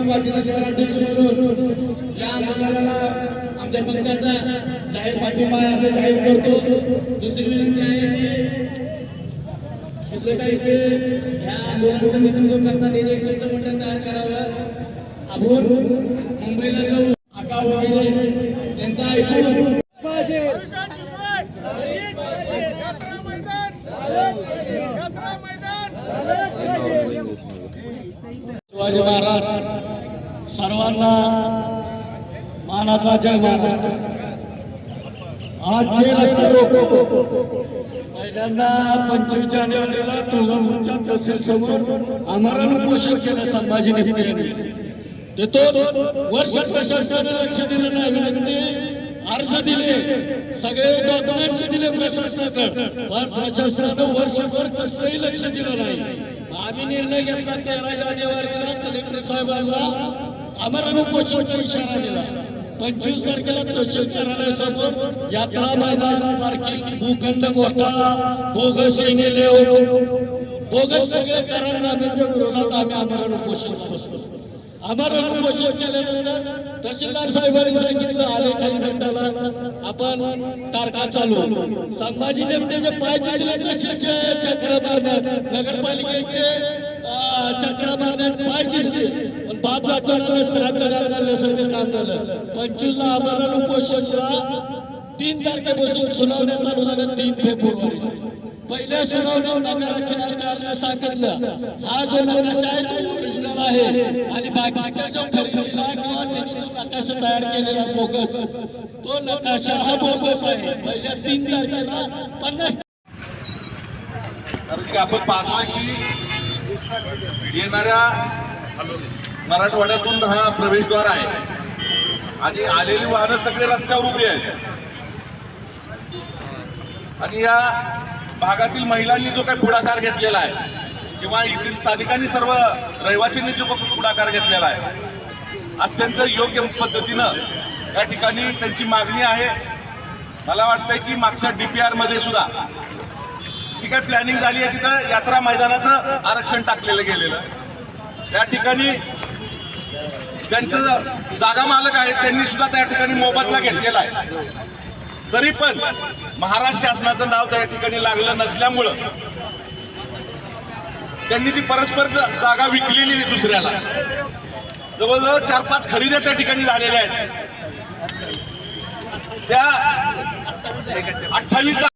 पार्टीचा शहराध्यक्ष म्हणून या आंदोलनाला आमच्या पक्षाचा जाहीर पाठिंबा आहे असं जाहीर करतो. दुसरी विनंती आहे की इथले काही ते या आंदोलनाचा नेतृत्व करतात एक एक शिष्टमंडळ तयार करावं. आपण मुंबईला जाऊ आका वगैरे त्यांचा ऐकून शिवाजी महाराज सर्वांना मानाचा जय महाराज आज जे रस्ते रोको. पहिल्यांदा पंचवीस जानेवारीला तुळजापूरच्या तहसील समोर आमरण उपोषण केलं संभाजी नेते यांनी. वर्ष प्रशासनाने लक्ष दिलं नाही. विनंती अर्ज दिले. सगळे डॉक्युमेंट्स दिले प्रशासनाकडे. पण प्रशासनानं वर्षभर कसलंही लक्ष दिलं नाही. आम्ही निर्णय घेतला तेरा जानेवारीला कलेक्टर साहेबांना आम्हाला उपोषणाचा इशारा दिला. पंचवीस तारखेला तहसील कार्यालयासमोर यात्रा मैदान पार्किंग भूखंड घोटाळा बोगस सैन्य बोगस सगळे करारनाम्याच्या विरोधात आम्ही आमरण उपोषण बसलो. आमरण उपोषण केल्यानंतर तहसीलदार साहेबांनी सांगितलं आले खाली भेटायला. आपण तारखा चालू. संभाजी नेमतेचे पाय जिंकले तहसीलचे चक्र मारण्यात. नगरपालिकेचे अं, चक्र मारण्यात पाय जिंकले पाच बाप श्राद्ध श्राद्ध सगळं काम झालं पंचवीसला आमरण उपोषणला तीन तारखेपासून सुनावण्या चालू झाल्या तीन फेब्रुवारी. पहिल्या सुनावणी नगररचनाकारनं सांगितलं. हा जो नकाशा आहे तो ओरिजिनल आहे आणि बाकीचा जो खरेदीला किंवा त्यांनी जो नकाशा तयार केलेला बोगस तो नकाशा हा बोगस आहे. पहिल्या तीन तारखेला पन्नास कारण की आपण पाहतोय की येणाऱ्या मराठवाड्यातून हा प्रवेशद्वार आहे. आणि आलेली वाहनं सगळे रस्त्यावर उभी आहेत. आणि या भागातील महिलांनी जो काही पुढाकार घेतलेला आहे किंवा येथील स्थानिकांनी सर्व रहिवासींनी जो पुढाकार घेतलेला आहे अत्यंत योग्य पद्धतीनं या ठिकाणी त्यांची मागणी आहे. मला वाटतंय की मागच्या डीपीआरमध्ये सुद्धा जी काय प्लॅनिंग झाली आहे तिथं यात्रा मैदानाचं आरक्षण टाकलेलं गेलेलं. या ठिकाणी त्यांचं जागा मालक आहेत त्यांनी सुद्धा त्या ठिकाणी मोबदला घेतलेला आहे. तरी पण महाराष्ट्र शासनाचं नाव त्या ठिकाणी लागलं नसल्यामुळं त्यांनी ती परस्पर जागा विकलेली दुसऱ्याला. जवळजवळ चार पाच खरेदी त्या ठिकाणी झालेल्या आहेत. त्या अठ्ठावीस